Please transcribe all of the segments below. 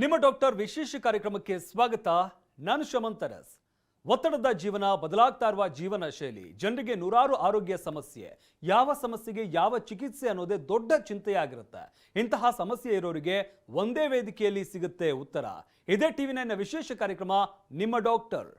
ನಿಮ್ಮ ಡಾಕ್ಟರ್ ವಿಶೇಷ ಕಾರ್ಯಕ್ರಮಕ್ಕೆ ಸ್ವಾಗತ. ನಾನು ಶಮಂತರಸ್ ಒತ್ತಡದ ಜೀವನ ಬದಲಾಗ್ತಾ ಇರುವ ಜೀವನ ಶೈಲಿ, ಜನರಿಗೆ ನೂರಾರು ಆರೋಗ್ಯ ಸಮಸ್ಯೆ, ಯಾವ ಸಮಸ್ಯೆಗೆ ಯಾವ ಚಿಕಿತ್ಸೆ ಅನ್ನೋದೇ ದೊಡ್ಡ ಚಿಂತೆಯಾಗಿರುತ್ತೆ. ಇಂತಹ ಸಮಸ್ಯೆ ಇರೋರಿಗೆ ಒಂದೇ ವೇದಿಕೆಯಲ್ಲಿ ಸಿಗುತ್ತೆ ಉತ್ತರ. ಇದೇ ಟಿವಿ ನೈನ್ನ ವಿಶೇಷ ಕಾರ್ಯಕ್ರಮ, ನಿಮ್ಮ ಡಾಕ್ಟರ್.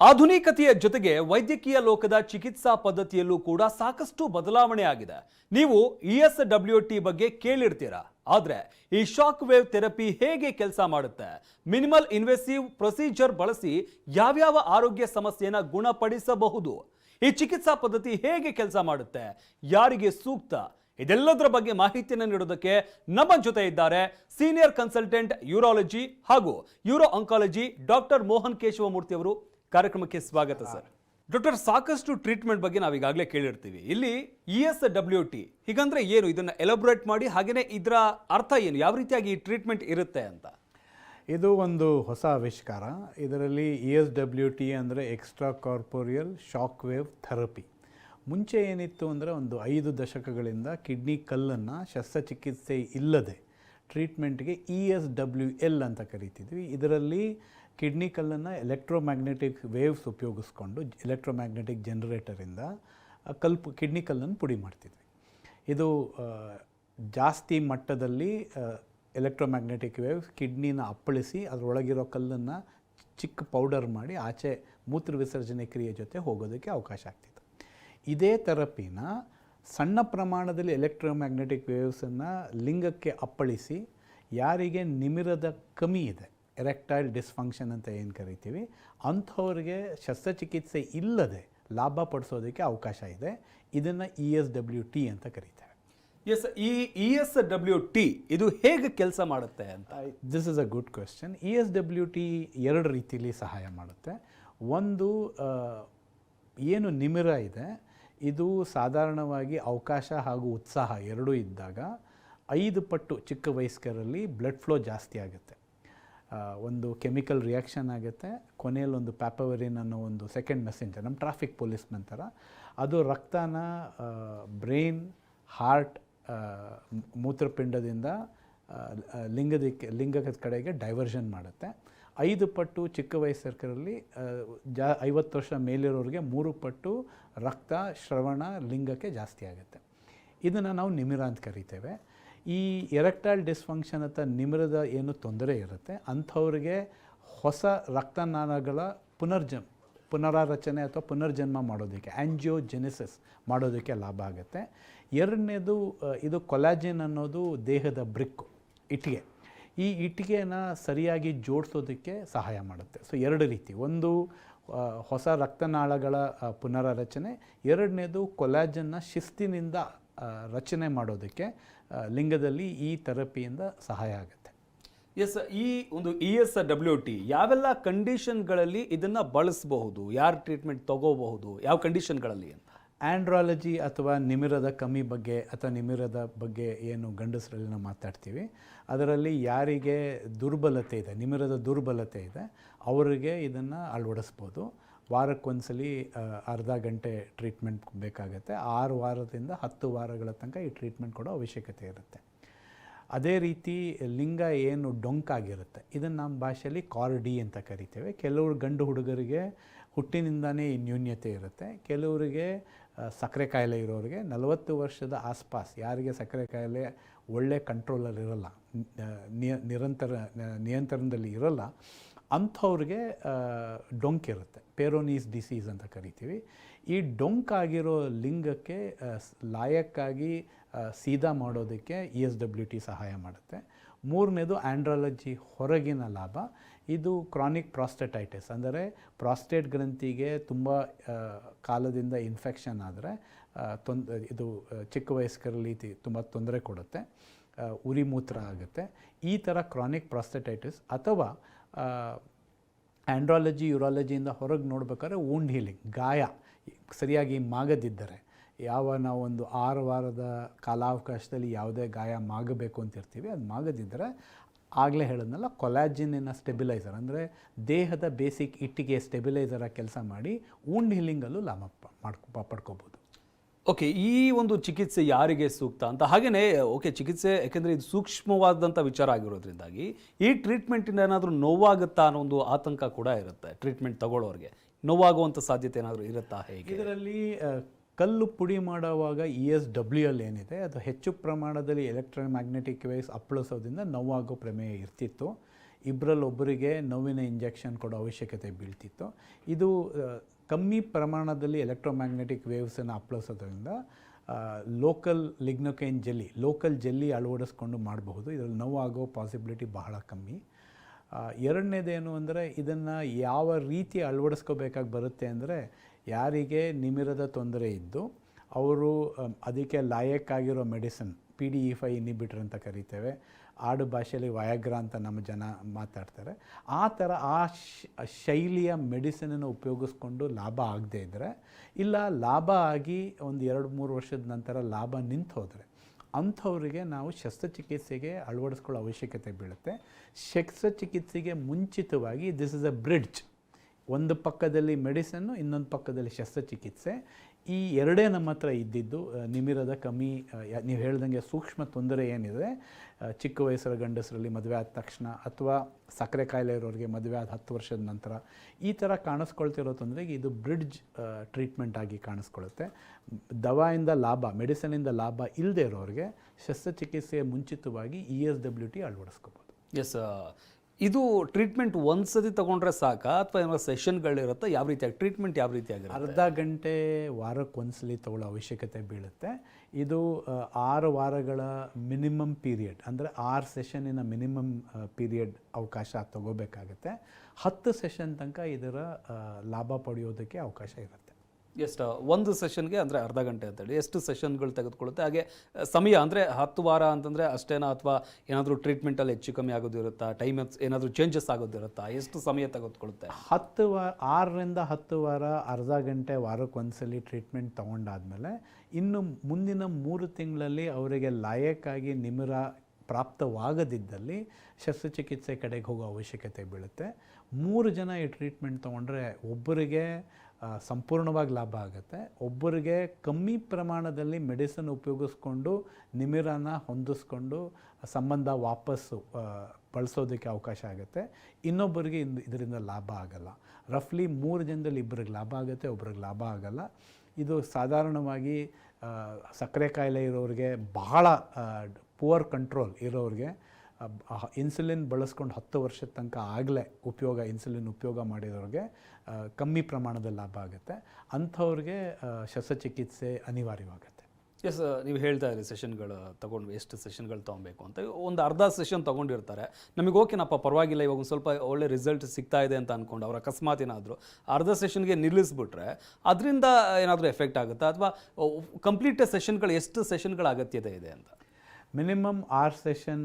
ಆಧುನಿಕತೆಯ ಜೊತೆಗೆ ವೈದ್ಯಕೀಯ ಲೋಕದ ಚಿಕಿತ್ಸಾ ಪದ್ಧತಿಯಲ್ಲೂ ಕೂಡ ಸಾಕಷ್ಟು ಬದಲಾವಣೆ ಆಗಿದೆ. ನೀವು ಇ ಎಸ್ ಡಬ್ಲ್ಯೂ ಟಿ ಬಗ್ಗೆ ಕೇಳಿರ್ತೀರಾ? ಆದ್ರೆ ಈ ಶಾಕ್ ವೇವ್ ಥೆರಪಿ ಹೇಗೆ ಕೆಲಸ ಮಾಡುತ್ತೆ? ಮಿನಿಮಲ್ ಇನ್ವೆಸಿವ್ ಪ್ರೊಸೀಜರ್ ಬಳಸಿ ಯಾವ್ಯಾವ ಆರೋಗ್ಯ ಸಮಸ್ಯೆನ ಗುಣಪಡಿಸಬಹುದು? ಈ ಚಿಕಿತ್ಸಾ ಪದ್ಧತಿ ಹೇಗೆ ಕೆಲಸ ಮಾಡುತ್ತೆ? ಯಾರಿಗೆ ಸೂಕ್ತ? ಇದೆಲ್ಲದರ ಬಗ್ಗೆ ಮಾಹಿತಿಯನ್ನು ನೀಡೋದಕ್ಕೆ ನಮ್ಮ ಜೊತೆ ಇದ್ದಾರೆ ಸೀನಿಯರ್ ಕನ್ಸಲ್ಟೆಂಟ್ ಯೂರಾಲಜಿ ಹಾಗೂ uro oncology doctor Mohan Keshavamurthy ಅವರು. ಕಾರ್ಯಕ್ರಮಕ್ಕೆ ಸ್ವಾಗತ, ಸರ್. ಡಾಕ್ಟರ್, ಸಾಕಷ್ಟು ಟ್ರೀಟ್ಮೆಂಟ್ ಬಗ್ಗೆ ನಾವು ಈಗಾಗಲೇ ಕೇಳಿರ್ತೀವಿ. ಇಲ್ಲಿ ಇ ಎಸ್ ಡಬ್ಲ್ಯೂ ಟಿ, ಹೀಗಂದ್ರೆ ಏನು? ಇದನ್ನು ಎಲಬ್ರೇಟ್ ಮಾಡಿ ಹಾಗೆಯೇ ಇದರ ಅರ್ಥ ಏನು? ಯಾವ ರೀತಿಯಾಗಿ ಈ ಟ್ರೀಟ್ಮೆಂಟ್ ಇರುತ್ತೆ ಅಂತ? ಇದು ಒಂದು ಹೊಸ ಆವಿಷ್ಕಾರ. ಇದರಲ್ಲಿ ಇ ಎಸ್ ಡಬ್ಲ್ಯೂ ಟಿ ಅಂದರೆ extracorporeal shock wave therapy. ಮುಂಚೆ ಏನಿತ್ತು ಅಂದರೆ ಒಂದು ಐದು ದಶಕಗಳಿಂದ ಕಿಡ್ನಿ ಕಲ್ಲನ್ನು ಶಸ್ತ್ರಚಿಕಿತ್ಸೆ ಇಲ್ಲದೆ ಟ್ರೀಟ್ಮೆಂಟ್ಗೆ ಇ ಎಸ್ ಡಬ್ಲ್ಯೂ ಎಲ್ ಅಂತ ಕರಿತಿದ್ವಿ. ಇದರಲ್ಲಿ ಕಿಡ್ನಿ ಕಲ್ಲನ್ನು ಎಲೆಕ್ಟ್ರೋಮ್ಯಾಗ್ನೆಟಿಕ್ ವೇವ್ಸ್ ಉಪಯೋಗಿಸ್ಕೊಂಡು ಎಲೆಕ್ಟ್ರೋಮ್ಯಾಗ್ನೆಟಿಕ್ ಜನರೇಟರಿಂದ ಕಲ್ಪು, ಕಿಡ್ನಿ ಕಲ್ಲನ್ನು ಪುಡಿ ಮಾಡ್ತಿದ್ವಿ. ಇದು ಜಾಸ್ತಿ ಮಟ್ಟದಲ್ಲಿ ಎಲೆಕ್ಟ್ರೋಮ್ಯಾಗ್ನೆಟಿಕ್ ವೇವ್ಸ್ ಕಿಡ್ನಿನ ಅಪ್ಪಳಿಸಿ ಅದರೊಳಗಿರೋ ಕಲ್ಲನ್ನು ಚಿಕ್ಕ ಪೌಡರ್ ಮಾಡಿ ಆಚೆ ಮೂತ್ರ ವಿಸರ್ಜನೆ ಕ್ರಿಯೆ ಜೊತೆ ಹೋಗೋದಕ್ಕೆ ಅವಕಾಶ ಆಗ್ತಿತ್ತು. ಇದೇ ಥೆರಪಿನ ಸಣ್ಣ ಪ್ರಮಾಣದಲ್ಲಿ ಎಲೆಕ್ಟ್ರೋಮ್ಯಾಗ್ನೆಟಿಕ್ ವೇವ್ಸನ್ನು ಲಿಂಗಕ್ಕೆ ಅಪ್ಪಳಿಸಿ, ಯಾರಿಗೆ ನಿಮಿರದ ಕಮ್ಮಿ ಇದೆ ಎರೆಕ್ಟೈಲ್ ಡಿಸ್ಫಂಕ್ಷನ್ ಅಂತ ಏನು ಕರಿತೀವಿ? ಅಂಥವ್ರಿಗೆ ಶಸ್ತ್ರಚಿಕಿತ್ಸೆ ಇಲ್ಲದೆ ಲಾಭ ಪಡಿಸೋದಕ್ಕೆ ಅವಕಾಶ ಇದೆ. ಇದನ್ನು ಇ ಎಸ್ ಡಬ್ಲ್ಯೂ ಟಿ ಅಂತ ಕರೀತಾರೆ. ಎಸ್ ಈ ಇ ಎಸ್ ಡಬ್ಲ್ಯೂ ಟಿ ಇದು ಹೇಗೆ ಕೆಲಸ ಮಾಡುತ್ತೆ ಅಂತ? This is a good question E S W T ಎರಡು ರೀತಿಯಲ್ಲಿ ಸಹಾಯ ಮಾಡುತ್ತೆ. ಒಂದು ಏನು ನಿಮಿರ ಇದೆ ಇದು ಸಾಧಾರಣವಾಗಿ ಅವಕಾಶ ಹಾಗೂ ಉತ್ಸಾಹ ಎರಡೂ ಇದ್ದಾಗ ಐದು ಪಟ್ಟು ಚಿಕ್ಕ ವಯಸ್ಕರಲ್ಲಿ ಬ್ಲಡ್ ಫ್ಲೋ ಜಾಸ್ತಿ ಆಗುತ್ತೆ. ಒಂದು ಕೆಮಿಕಲ್ ರಿಯಾಕ್ಷನ್ ಆಗುತ್ತೆ. ಕೊನೆಯಲ್ಲಿ ಒಂದು ಪ್ಯಾಪವರಿನ್ ಅನ್ನೋ ಒಂದು ಸೆಕೆಂಡ್ ಮೆಸೆಂಜರ್ ನಮ್ಮ ಟ್ರಾಫಿಕ್ ಪೊಲೀಸ್ ಥರ ಅದು ರಕ್ತನ ಬ್ರೈನ್ ಹಾರ್ಟ್ ಮೂತ್ರಪಿಂಡದಿಂದ ಲಿಂಗದಕ್ಕೆ ಲಿಂಗದ ಕಡೆಗೆ ಡೈವರ್ಷನ್ ಮಾಡುತ್ತೆ. ಐದು ಪಟ್ಟು ಚಿಕ್ಕ ವಯಸ್ಸರಲ್ಲಿ ಜಾ, ಐವತ್ತು ವರ್ಷ ಮೇಲಿರೋರಿಗೆ ಮೂರು ಪಟ್ಟು ರಕ್ತ, ಶ್ರವಣ, ಲಿಂಗಕ್ಕೆ ಜಾಸ್ತಿ ಆಗುತ್ತೆ. ಇದನ್ನು ನಾವು ನಿಮಿರ ಅಂತ ಕರಿತೇವೆ. ಈ ಎರೆಕ್ಟೈಲ್ ಡಿಸ್ಫಂಕ್ಷನ್ ಅಂತ ನಿಮಿರದ ಏನು ತೊಂದರೆ ಇರುತ್ತೆ, ಅಂಥವ್ರಿಗೆ ಹೊಸ ರಕ್ತನಾಳಗಳ ಪುನರ್ಜನ್, ಪುನರಾರಚನೆ ಅಥವಾ ಪುನರ್ಜನ್ಮ ಮಾಡೋದಕ್ಕೆ ಆ್ಯಂಜಿಯೋಜೆನಿಸಿಸ್ ಮಾಡೋದಕ್ಕೆ ಲಾಭ ಆಗುತ್ತೆ. ಎರಡನೇದು ಇದು ಕೊಲಾಜಿನ್ ಅನ್ನೋದು ದೇಹದ ಬ್ರಿಕ್ಕು, ಇಟ್ಟಿಗೆ. ಈ ಇಟ್ಟಿಗೆನ ಸರಿಯಾಗಿ ಜೋಡಿಸೋದಕ್ಕೆ ಸಹಾಯ ಮಾಡುತ್ತೆ. ಸೊ, ಎರಡು ರೀತಿ. ಒಂದು ಹೊಸ ರಕ್ತನಾಳಗಳ ಪುನರಾರಚನೆ. ಎರಡನೇದು ಕೊಲಾಜನ್ನ ಶಿಸ್ತಿನಿಂದ ರಚನೆ ಮಾಡೋದಕ್ಕೆ ಲಿಂಗದಲ್ಲಿ ಈ ಥೆರಪಿಯಿಂದ ಸಹಾಯ ಆಗುತ್ತೆ. ಎಸ್ ಈ ಒಂದು ಇ ಎಸ್ ಡಬ್ಲ್ಯೂ ಟಿ ಯಾವೆಲ್ಲ ಕಂಡೀಷನ್ಗಳಲ್ಲಿ ಇದನ್ನು ಬಳಸಬಹುದು? ಯಾರು ಟ್ರೀಟ್ಮೆಂಟ್ ತಗೋಬಹುದು? ಯಾವ ಕಂಡೀಷನ್ಗಳಲ್ಲಿ ಅಂತ? ಆ್ಯಂಡ್ರಾಲಜಿ ಅಥವಾ ನಿಮಿರದ ಕಮ್ಮಿ ಬಗ್ಗೆ ಅಥವಾ ನಿಮಿರದ ಬಗ್ಗೆ ಏನು ಗಂಡಸರಲ್ಲಿ ನಾವು ಮಾತಾಡ್ತೀವಿ ಅದರಲ್ಲಿ ಯಾರಿಗೆ ದುರ್ಬಲತೆ ಇದೆ ನಿಮಿರದ ದುರ್ಬಲತೆ ಇದೆ ಅವರಿಗೆ ಇದನ್ನು ಅಳವಡಿಸ್ಬೋದು. ವಾರಕ್ಕೊಂದ್ಸಲಿ ಅರ್ಧ ಗಂಟೆ ಟ್ರೀಟ್ಮೆಂಟ್ ಬೇಕಾಗುತ್ತೆ. ಆರು ವಾರದಿಂದ ಹತ್ತು ವಾರಗಳ ತನಕ ಈ ಟ್ರೀಟ್ಮೆಂಟ್ ಕೊಡೋ ಅವಶ್ಯಕತೆ ಇರುತ್ತೆ. ಅದೇ ರೀತಿ ಲಿಂಗ ಏನು ಡೊಂಕಾಗಿರುತ್ತೆ ಇದನ್ನು ನಮ್ಮ ಭಾಷೆಯಲ್ಲಿ ಕಾರ್ಡಿ ಅಂತ ಕರಿತೇವೆ. ಕೆಲವರು ಗಂಡು ಹುಡುಗರಿಗೆ ಹುಟ್ಟಿನಿಂದಾನೇ ಈ ನ್ಯೂನ್ಯತೆ ಇರುತ್ತೆ. ಕೆಲವರಿಗೆ ಸಕ್ಕರೆ ಕಾಯಿಲೆ ಇರೋರಿಗೆ ನಲವತ್ತು ವರ್ಷದ ಆಸ್ಪಾಸ್, ಯಾರಿಗೆ ಸಕ್ಕರೆ ಕಾಯಿಲೆ ಒಳ್ಳೆ ಕಂಟ್ರೋಲಲ್ಲಿ ಇರೋಲ್ಲ ನಿರಂತರ ನಿಯಂತ್ರಣದಲ್ಲಿ ಇರಲ್ಲ ಅಂಥವ್ರಿಗೆ ಡೊಂಕ್ ಇರುತ್ತೆ. ಪೇರೋನೀಸ್ ಡಿಸೀಸ್ ಅಂತ ಕರಿತೀವಿ. ಈ ಡೊಂಕಾಗಿರೋ ಲಿಂಗಕ್ಕೆ ಲಾಯಕ್ಕಾಗಿ ಸೀದಾ ಮಾಡೋದಕ್ಕೆ ಇ ಎಸ್ ಡಬ್ಲ್ಯೂ ಟಿ ಸಹಾಯ ಮಾಡುತ್ತೆ. ಮೂರನೇದು ಆ್ಯಂಡ್ರಾಲಜಿ ಹೊರಗಿನ ಲಾಭ. ಇದು ಕ್ರಾನಿಕ್ ಪ್ರಾಸ್ಟೆಟೈಟಿಸ್. ಅಂದರೆ ಪ್ರಾಸ್ಟೇಟ್ ಗ್ರಂಥಿಗೆ ತುಂಬ ಕಾಲದಿಂದ ಇನ್ಫೆಕ್ಷನ್ ಆದರೆ ತೊಂದ ಇದು ಚಿಕ್ಕ ವಯಸ್ಕರಲ್ಲಿ ತುಂಬ ತೊಂದರೆ ಕೊಡುತ್ತೆ. ಉರಿಮೂತ್ರ ಉರಿ ಮೂತ್ರ ಆಗುತ್ತೆ. ಈ ಥರ ಕ್ರಾನಿಕ್ ಪ್ರಾಸ್ಟೆಟೈಟಿಸ್ ಅಥವಾ ಆ್ಯಂಡ್ರಾಲಜಿ ಯುರಾಲಜಿಯಿಂದ ಹೊರಗೆ ನೋಡ್ಬೇಕಾದ್ರೆ ವೂಂಡ್ ಹೀಲಿಂಗ್ ಗಾಯ. ಸರಿಯಾಗಿ ಮಾಗದಿದ್ದರೆ ಯಾವ ನಾವು ಒಂದು ಆರು ವಾರದ ಕಾಲಾವಕಾಶದಲ್ಲಿ ಯಾವುದೇ ಗಾಯ ಮಾಗಬೇಕು ಅಂತ ಇರ್ತೀವಿ, ಅದು ಮಾಗದಿದ್ದರೆ ಆಗಲೇ ಹೇಳಿದ್ನಲ್ಲ ಕೊಲಾಜಿನಿನ ಸ್ಟೆಬಿಲೈಸರ್ ಅಂದರೆ ದೇಹದ ಬೇಸಿಕ್ ಇಟ್ಟಿಗೆ ಸ್ಟೆಬಿಲೈಸರಾಗಿ ಕೆಲಸ ಮಾಡಿ ವೂಂಡ್ ಹೀಲಿಂಗಲ್ಲೂ ಲಾಭ ಮಾಡ್ಕೊ, ಪಡ್ಕೋಬೋದು. ಓಕೆ, ಈ ಒಂದು ಚಿಕಿತ್ಸೆ ಯಾರಿಗೆ ಸೂಕ್ತ ಅಂತ? ಹಾಗೆಯೇ ಓಕೆ, ಚಿಕಿತ್ಸೆ ಯಾಕೆಂದರೆ ಇದು ಸೂಕ್ಷ್ಮವಾದಂಥ ವಿಚಾರ ಆಗಿರೋದ್ರಿಂದಾಗಿ ಈ ಟ್ರೀಟ್ಮೆಂಟಿಂದ ಏನಾದರೂ ನೋವಾಗುತ್ತಾ ಅನ್ನೋ ಒಂದು ಆತಂಕ ಕೂಡ ಇರುತ್ತೆ, ಟ್ರೀಟ್ಮೆಂಟ್ ತಗೊಳ್ಳೋರಿಗೆ. ನೋವಾಗುವಂಥ ಸಾಧ್ಯತೆ ಏನಾದರೂ ಇರುತ್ತಾ ಹೇಗೆ? ಇದರಲ್ಲಿ ಕಲ್ಲು ಪುಡಿ ಮಾಡುವಾಗ ಇ ಎಸ್ ಡಬ್ಲ್ಯೂ ಎಲ್ ಏನಿದೆ, ಅದು ಹೆಚ್ಚು ಪ್ರಮಾಣದಲ್ಲಿ ಎಲೆಕ್ಟ್ರೋಮ್ಯಾಗ್ನೆಟಿಕ್ ವೇವ್ಸ್ ಅಪ್ಪಳಿಸೋದ್ರಿಂದ ನೋವಾಗೋ ಪ್ರಮೇಯ ಇರ್ತಿತ್ತು. ಇಬ್ಬರಲ್ಲೊಬ್ಬರಿಗೆ ನೋವಿನ ಇಂಜೆಕ್ಷನ್ ಕೊಡೋ ಅವಶ್ಯಕತೆ ಬೀಳ್ತಿತ್ತು. ಇದು ಕಮ್ಮಿ ಪ್ರಮಾಣದಲ್ಲಿ ಎಲೆಕ್ಟ್ರೋಮ್ಯಾಗ್ನೆಟಿಕ್ ವೇವ್ಸನ್ನು ಅಪ್ಲಿಸೋದ್ರಿಂದ local lignocaine jelly local jelly ಅಳವಡಿಸ್ಕೊಂಡು ಮಾಡಬಹುದು. ಇದರಲ್ಲಿ ನೋವಾಗೋ ಪಾಸಿಬಿಲಿಟಿ ಬಹಳ ಕಮ್ಮಿ. ಎರಡನೇದೇನು ಅಂದರೆ ಇದನ್ನು ಯಾವ ರೀತಿ ಅಳವಡಿಸ್ಕೋಬೇಕಾಗಿ ಬರುತ್ತೆ ಅಂದರೆ, ಯಾರಿಗೆ ನಿಮಿರದ ತೊಂದರೆ ಇದ್ದು, ಅವರು ಅದಕ್ಕೆ ಲಾಯಕ್ಕಾಗಿರೋ medicine P D E five inhibitor ಅಂತ ಕರಿತೇವೆ. ಆಡು ಭಾಷೆಯಲ್ಲಿ ವಯಾಗ್ರ ಅಂತ ನಮ್ಮ ಜನ ಮಾತಾಡ್ತಾರೆ. ಆ ಥರ ಆ ಶೈಲಿಯ ಮೆಡಿಸಿನನ್ನು ಉಪಯೋಗಿಸ್ಕೊಂಡು ಲಾಭ ಆಗದೇ ಇದ್ದರೆ ಇಲ್ಲ ಲಾಭ ಆಗಿ ಒಂದು ಎರಡು ಮೂರು ವರ್ಷದ ನಂತರ ಲಾಭ ನಿಂತು ಹೋದರೆ, ಅಂಥವರಿಗೆ ನಾವು ಶಸ್ತ್ರಚಿಕಿತ್ಸೆಗೆ ಅಳವಡಿಸ್ಕೊಳ್ಳೋ ಅವಶ್ಯಕತೆ ಬೀಳುತ್ತೆ. ಶಸ್ತ್ರಚಿಕಿತ್ಸೆಗೆ ಮುಂಚಿತವಾಗಿ ದಿಸ್ ಇಸ್ ಅ ಬ್ರಿಡ್ಜ್ ಒಂದು ಪಕ್ಕದಲ್ಲಿ ಮೆಡಿಸನ್ನು, ಇನ್ನೊಂದು ಪಕ್ಕದಲ್ಲಿ ಶಸ್ತ್ರಚಿಕಿತ್ಸೆ. ಈ ಎರಡೇ ನಮ್ಮ ಹತ್ರ ಇದ್ದಿದ್ದು ನಿಮಿರದ ಕಮ್ಮಿ ನೀವು ಹೇಳ್ದಂಗೆ ಸೂಕ್ಷ್ಮ ತೊಂದರೆ ಏನಿದೆ ಚಿಕ್ಕ ವಯಸ್ಸರ ಗಂಡಸರಲ್ಲಿ ಮದುವೆ ಆದ ತಕ್ಷಣ ಅಥವಾ ಸಕ್ಕರೆ ಕಾಯಿಲೆ ಇರೋರಿಗೆ ಮದುವೆ ಆದ ಹತ್ತು ವರ್ಷದ ನಂತರ ಈ ಥರ ಕಾಣಿಸ್ಕೊಳ್ತಿರೋ ತೊಂದರೆಗೆ ಇದು ಬ್ರಿಡ್ಜ್ ಟ್ರೀಟ್ಮೆಂಟ್ ಆಗಿ ಕಾಣಿಸ್ಕೊಳ್ಳುತ್ತೆ ದವಾಯಿಂದ ಲಾಭ ಮೆಡಿಸನಿಂದ ಲಾಭ ಇಲ್ಲದೆ ಇರೋರಿಗೆ ಶಸ್ತ್ರಚಿಕಿತ್ಸೆಯ ಮುಂಚಿತವಾಗಿ ಇ ಎಸ್ ಡಬ್ಲ್ಯೂ ಟಿ ಅಳವಡಿಸ್ಕೋಬೋದು. ಎಸ್ ಇದು ಟ್ರೀಟ್ಮೆಂಟ್ ಒಂದ್ಸತಿ ತಗೊಂಡ್ರೆ ಸಾಕ? ಅಥವಾ ಏನಾದ್ರು ಸೆಷನ್ಗಳಿರುತ್ತಾ ಯಾವ ರೀತಿಯಾಗಿ? ಟ್ರೀಟ್ಮೆಂಟ್ ಯಾವ ರೀತಿಯಾಗಿ ಅರ್ಧ ಗಂಟೆ ವಾರಕ್ಕೆ ಒಂದ್ಸಲಿ ತಗೊಳ್ಳೋ ಅವಶ್ಯಕತೆ ಬೀಳುತ್ತೆ. ಇದು ಆರು ವಾರಗಳ ಮಿನಿಮಮ್ ಪೀರಿಯಡ್, ಅಂದರೆ ಆರು ಸೆಷನ್ನಿನ ಮಿನಿಮಮ್ ಪೀರಿಯಡ್ ಅವಕಾಶ ತಗೋಬೇಕಾಗತ್ತೆ. ಹತ್ತು ಸೆಷನ್ ತನಕ ಇದರ ಲಾಭ ಪಡೆಯೋದಕ್ಕೆ ಅವಕಾಶ ಇರುತ್ತೆ. ಎಷ್ಟು, ಒಂದು ಸೆಷನ್ಗೆ ಅಂದರೆ ಅರ್ಧ ಗಂಟೆ ಅಂತೇಳಿ. ಎಷ್ಟು ಸೆಷನ್ಗಳು ತೆಗೆದುಕೊಳ್ಳುತ್ತೆ? ಹಾಗೆ, ಸಮಯ ಅಂದರೆ ಹತ್ತು ವಾರ ಅಂತಂದರೆ ಅಷ್ಟೇನಾ ಅಥವಾ ಏನಾದರೂ ಟ್ರೀಟ್ಮೆಂಟಲ್ಲಿ ಹೆಚ್ಚು ಕಮ್ಮಿ ಆಗೋದಿರುತ್ತಾ ಟೈಮ್ ಏನಾದರೂ ಚೇಂಜಸ್ ಆಗೋದಿರುತ್ತಾ ಎಷ್ಟು ಸಮಯ ತೆಗೆದುಕೊಳ್ಳುತ್ತೆ? ಹತ್ತು ವಾರ ಆರರಿಂದ ಹತ್ತು ವಾರ ಅರ್ಧ ಗಂಟೆ ವಾರಕ್ಕೆ ಒಂದ್ಸಲಿ ಟ್ರೀಟ್ಮೆಂಟ್ ತೊಗೊಂಡಾದ್ಮೇಲೆ ಇನ್ನು ಮುಂದಿನ ಮೂರು ತಿಂಗಳಲ್ಲಿ ಅವರಿಗೆ ಲಾಯಕ್ಕಾಗಿ ನಿಮಿರ ಪ್ರಾಪ್ತವಾಗದಿದ್ದಲ್ಲಿ ಶಸ್ತ್ರಚಿಕಿತ್ಸೆ ಕಡೆಗೆ ಹೋಗೋ ಅವಶ್ಯಕತೆ ಬೀಳುತ್ತೆ. ಮೂರು ಜನ ಈ ಟ್ರೀಟ್ಮೆಂಟ್ ತೊಗೊಂಡ್ರೆ ಒಬ್ಬರಿಗೆ ಸಂಪೂರ್ಣವಾಗಿ ಲಾಭ ಆಗುತ್ತೆ. ಒಬ್ಬರಿಗೆ ಕಮ್ಮಿ ಪ್ರಮಾಣದಲ್ಲಿ ಮೆಡಿಸಿನ್ ಉಪಯೋಗಿಸ್ಕೊಂಡು ನಿಮಿರನ ಹೊಂದಿಸ್ಕೊಂಡು ಸಂಬಂಧ ವಾಪಸ್ಸು ಬಳಸೋದಕ್ಕೆ ಅವಕಾಶ ಆಗುತ್ತೆ. ಇನ್ನೊಬ್ಬರಿಗೆ ಇಂದು ಇದರಿಂದ ಲಾಭ ಆಗಲ್ಲ. ರಫ್ಲಿ ಮೂರು ಜನದಲ್ಲಿ ಇಬ್ಬರಿಗೆ ಲಾಭ ಆಗುತ್ತೆ, ಒಬ್ರಿಗೆ ಲಾಭ ಆಗಲ್ಲ. ಇದು ಸಾಧಾರಣವಾಗಿ ಸಕ್ಕರೆ ಕಾಯಿಲೆ ಇರೋರಿಗೆ ಬಹಳ ಪುವರ್ ಕಂಟ್ರೋಲ್ ಇರೋರಿಗೆ ಇನ್ಸುಲಿನ್ ಬಳಸ್ಕೊಂಡು ಹತ್ತು ವರ್ಷದ ತನಕ ಆಗಲೇ ಉಪಯೋಗ, ಇನ್ಸುಲಿನ್ ಉಪಯೋಗ ಮಾಡಿದವ್ರಿಗೆ ಕಮ್ಮಿ ಪ್ರಮಾಣದ ಲಾಭ ಆಗುತ್ತೆ. ಅಂಥವ್ರಿಗೆ ಶಸ್ತ್ರಚಿಕಿತ್ಸೆ ಅನಿವಾರ್ಯವಾಗುತ್ತೆ. ಎಸ್ ನೀವು ಹೇಳ್ತಾ ಇರಿ ಸೆಷನ್ಗಳು ತೊಗೊಂಡು ಎಷ್ಟು ಸೆಷನ್ಗಳು ತೊಗೊಬೇಕು ಅಂತ. ಒಂದು ಅರ್ಧ ಸೆಷನ್ ತೊಗೊಂಡಿರ್ತಾರೆ. ನಮಗೆ ಓಕೆನಪ್ಪ, ಪರವಾಗಿಲ್ಲ, ಇವಾಗ ಒಂದು ಸ್ವಲ್ಪ ಒಳ್ಳೆ ರಿಸಲ್ಟ್ ಸಿಗ್ತಾ ಇದೆ ಅಂತ ಅಂದ್ಕೊಂಡು ಅವ್ರು ಅಕಸ್ಮಾತ್ ಏನಾದರೂ ಅರ್ಧ ಸೆಷನ್ಗೆ ನಿಲ್ಲಿಸ್ಬಿಟ್ರೆ ಅದರಿಂದ ಏನಾದರೂ ಎಫೆಕ್ಟ್ ಆಗುತ್ತಾ? ಅಥವಾ ಕಂಪ್ಲೀಟ್ ಸೆಷನ್ಗಳು ಎಷ್ಟು ಸೆಷನ್ಗಳ ಅಗತ್ಯತೆ ಇದೆ ಅಂತ? ಮಿನಿಮಮ್ ಆರು ಸೆಷನ್